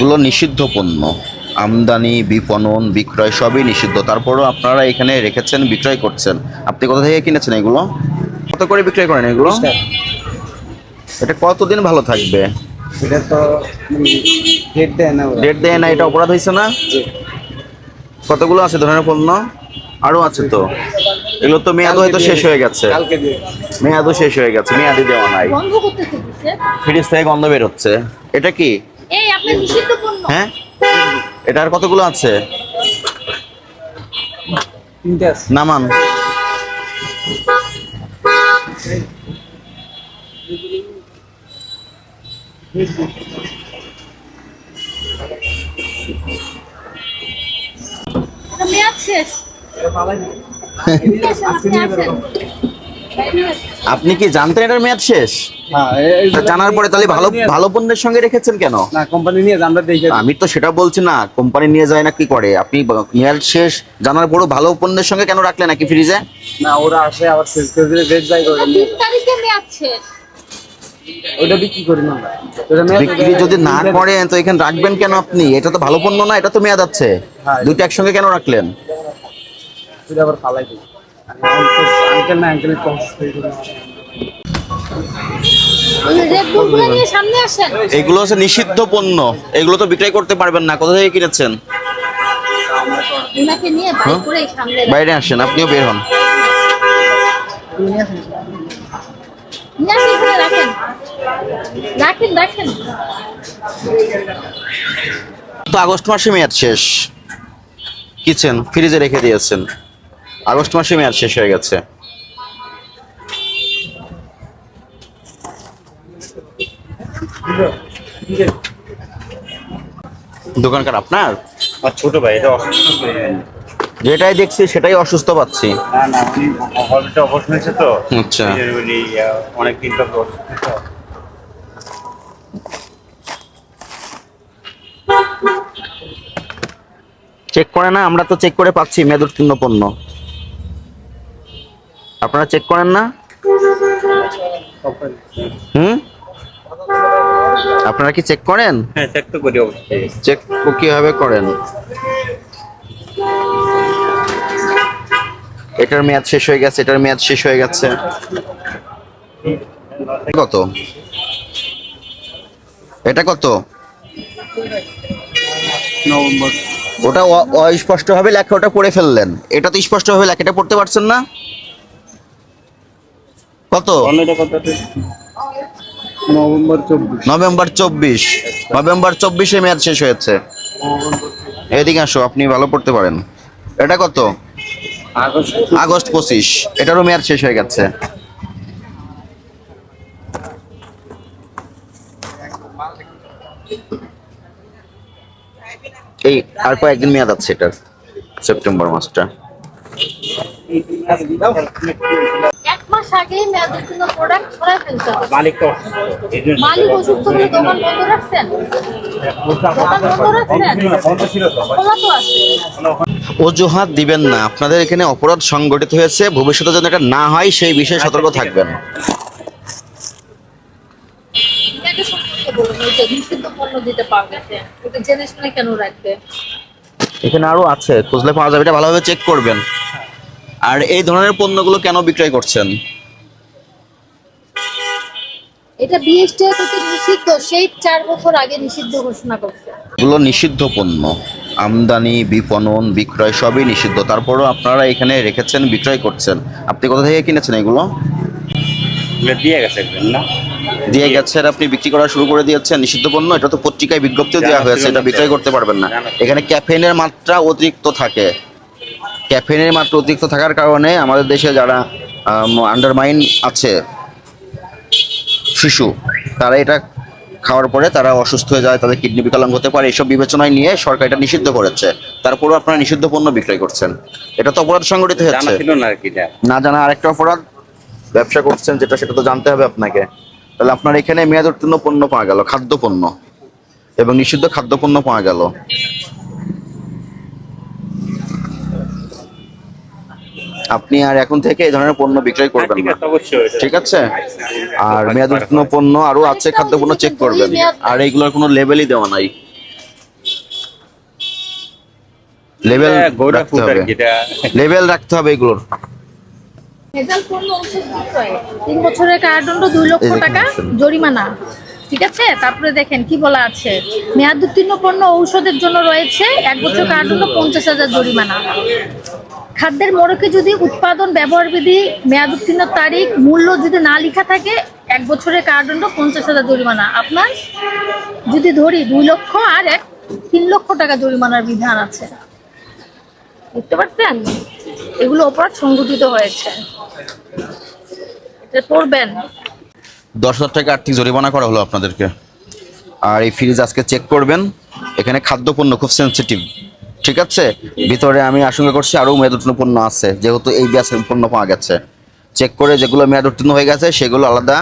এগুলো নিষিদ্ধ পণ্য। আমদানি বিপণন বিক্রয় সবই নিষিদ্ধ। তারপরও আপনারা এখানে রেখেছেন বিক্রয় করছেন। আপনি কোথা থেকে কিনেছেন এগুলো? কত করে বিক্রয় করেন এগুলো? এটা কতদিন ভালো থাকবে? এটা তো ডেট দেয় না ডেট দেয় না এটা অপরাধ হয়েছে না? কতগুলো আছে ধরনের পণ্য? আরও আছে তো। এগুলো তো মেয়াদ হয়তো শেষ হয়ে গেছে। কালকে মেয়াদও শেষ হয়ে গেছে মেয়াদি দেওয়া নাই। ফ্রিজ থেকে গন্ধ বের হচ্ছে এটা কি? এই আপনার নিষিদ্ধ পণ্য। হ্যাঁ? এটা আর কতগুলো আছে? তিনটে আছে। নামান। আপনি কি জানতেন এটার মেয়াদ শেষ? জানার পরে তাহলে ভালো ভালো পণ্যের সঙ্গে রেখেছেন কেন? না কোম্পানি নিয়ে আমরা দেখে আমি তো সেটা বলছি না কোম্পানি নিয়ে যায় না কি করে? আপনি মেয়াদ শেষ জানার পরও ভালো পণ্যের সঙ্গে কেন রাখলেন নাকি ফ্রিজে? না ওরা আসে আবার শেষ করে দিলে যাই করে তিন তারিখে মেয়াদ শেষ। ওটা বিক্রি করি না আমরা। ওটা মেয়াদ বিক্রি যদি না করেন তো এখানে রাখবেন কেন আপনি? এটা তো ভালো পণ্য না এটা তো মেয়াদ আছে। হ্যাঁ। দুইটা একসঙ্গে কেন রাখলেন? আবার ফালাই দিই। আঙ্কেল না আঙ্কেলের কষ্ট হয়ে গেলো। ওই রেড বুলগুলো নিয়ে সামনে আসেন এগুলো হচ্ছে নিষিদ্ধ পণ্য। এগুলো তো বিক্রয় করতে পারবেন না। কোথা থেকে কিনেছেন? রাখেন। বাইরে আসেন আপনিও বের হন। তো আগস্ট মাসে মেয়াদ শেষ। কিচেন ফ্রিজে রেখে দিয়েছেন। আগস্ট মাসে মেয়াদ শেষ হয়ে গেছে। দোকানকার আপনার? আমার ছোট ভাই এটা অসুস্থ যেটাই দেখছি সেটাই অসুস্থ পাচ্ছি। না না উনি হলটা অপারেশন হয়েছে তো। আচ্ছা। উনি অনেক দিন ধরে অসুস্থ চেক করে না আমরা তো চেক করে পাচ্ছি মেয়াদ উত্তীর্ণ পণ্য। আপনারা চেক করেন না? হুম? আপনারা কি চেক করেন? হ্যাঁ চেক তো করি অবশ্যই। চেক কীভাবে করেন? এটার মেয়াদ শেষ হয়ে গেছে এটার মেয়াদ শেষ হয়ে গেছে। কত? এটা কত? নভেম্বর। ওটা অ- অস্পষ্ট ভাবে লেখা ওটা পড়ে ফেললেন। এটা তো স্পষ্ট ভাবে লেখাটা পড়তে পারছেন না? কত? নভেম্বর চব্বিশ। নভেম্বর চব্বিশে। মেয়াদ শেষ হয়েছে। এদিকে আসো, আপনি ভালো পড়তে পারেন। এটা কত? আগস্ট পঁচিশ। এটারও মেয়াদ শেষ হয়ে গেছে। এই আর কয়েকদিন মেয়াদ আছে এটার, সেপ্টেম্বর মাসটা। মাস আগেই মেয়াদ উত্তীর্ণ প্রোডাক্ট ছড়াই ফেলতে হবে। মালিক তো অসুস্থ। এই জন্য মালিক অসুস্থ হলে দোকান বন্ধ রাখছেন? দোকান বন্ধ রাখছেন? বন্ধ ছিল তো। খোলা তো আছে। অজুহাত দিবেন না। আপনাদের এখানে অপরাধ সংগঠিত হয়েছে। ভবিষ্যতে যেন এটা না হয় সেই বিষয়ে সতর্ক থাকবেন। এখানে আরও আছে খুঁজলে পাওয়া যাবে। এটা ভালোভাবে চেক করবেন। আর এই ধরনের পণ্যগুলো কেন বিক্রয় করছেন? এটা বিএসটিআই থেকে নিষিদ্ধ সেই চার বছর আগে নিষিদ্ধ ঘোষণা করছে। এগুলো নিষিদ্ধ পণ্য। আমদানি বিপণন বিক্রয় সবই নিষিদ্ধ। তারপরও আপনারা এখানে রেখেছেন বিক্রয় করছেন। আপনি কোথা থেকে কিনেছেন এগুলো? দিয়ে গেছে না? দিয়ে গেছেন আপনি বিক্রি করা শুরু করে দিয়েছেন। নিষিদ্ধ পণ্য এটা তো পত্রিকায় বিজ্ঞপ্তিও দেওয়া হয়েছে এটা বিক্রয় করতে পারবেন না। এখানে ক্যাফেনের মাত্রা অতিরিক্ত থাকে। ক্যাফেনের মাত্রা অতিরিক্ত থাকার কারণে আমাদের দেশে যারা আন্ডারমাইন আছে শিশু তারা এটা খাওয়ার পরে তারা অসুস্থ হয়ে যায় তাদের কিডনি বিকলাঙ্গ হতে পারে এসব বিবেচনায় নিয়ে সরকার এটা নিষিদ্ধ করেছে। তারপরেও আপনারা নিষিদ্ধ পণ্য বিক্রয় করছেন। এটা তো অপরাধ সংগঠিত হচ্ছে। এটা। না জানা আরেকটা অপরাধ ব্যবসা করছেন যেটা সেটা তো জানতে হবে আপনাকে। তাহলে আপনার এখানে মেয়াদ উত্তীর্ণ পণ্য পাওয়া গেল খাদ্য পণ্য এবং নিষিদ্ধ খাদ্য পণ্য পাওয়া গেল। আপনি আর এখন থেকে এই ধরনের পণ্য বিক্রয় হ্যাঁ, করবেন ঠিক না। আছে ঠিক আছে? আর মেয়াদ উত্তীর্ণ পণ্য আরও আছে খাদ্য পণ্য চেক করবেন। আর এইগুলোর কোনো লেভেলই দেওয়া নাই। লেভেল রাখতে হবে। লেভেল রাখতে হবে এগুলোর। তিন বছরের কারাদণ্ড দুই লক্ষ টাকা জরিমানা। ঠিক আছে? তারপরে দেখেন কি বলা আছে? মেয়াদ উত্তীর্ণ পণ্য ঔষধের জন্য রয়েছে এক বছর কারাদণ্ড পঞ্চাশ হাজার জরিমানা। খাদ্যের মোড়কে যদি উৎপাদন ব্যবহার বিধি মেয়াদ উত্তীর্ণ তারিখ মূল্য যদি না লেখা থাকে, এক বছরের কারাদণ্ড পঞ্চাশ হাজার জরিমানা। আপনার যদি ধরি দুই লক্ষ আর এক তিন লক্ষ টাকা জরিমানার বিধান আছে। বুঝতে পারছেন এগুলো অপরাধ সংঘটিত হয়েছে। এটা করবেন দশ হাজার টাকা আর্থিক জরিমানা করা হলো আপনাদেরকে। আর এই ফ্রিজ আজকে চেক করবেন। এখানে খাদ্যপণ্য খুব সেন্সিটিভ ঠিক আছে? ভিতরে আমি আশঙ্কা করছি আরও মেয়াদ উত্তীর্ণ পণ্য আছে, যেহেতু এই গ্যাসের পণ্য পাওয়া গেছে। চেক করে যেগুলো মেয়াদ উত্তীর্ণ হয়ে গেছে, সেগুলো আলাদা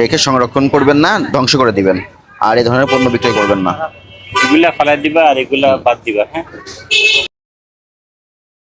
রেখে সংরক্ষণ করবেন না, ধ্বংস করে দিবেন। আর এই ধরনের পণ্য বিক্রয় করবেন না। এগুলা ফালাই দিবা আর এগুলা বাদ দিবা হ্যাঁ?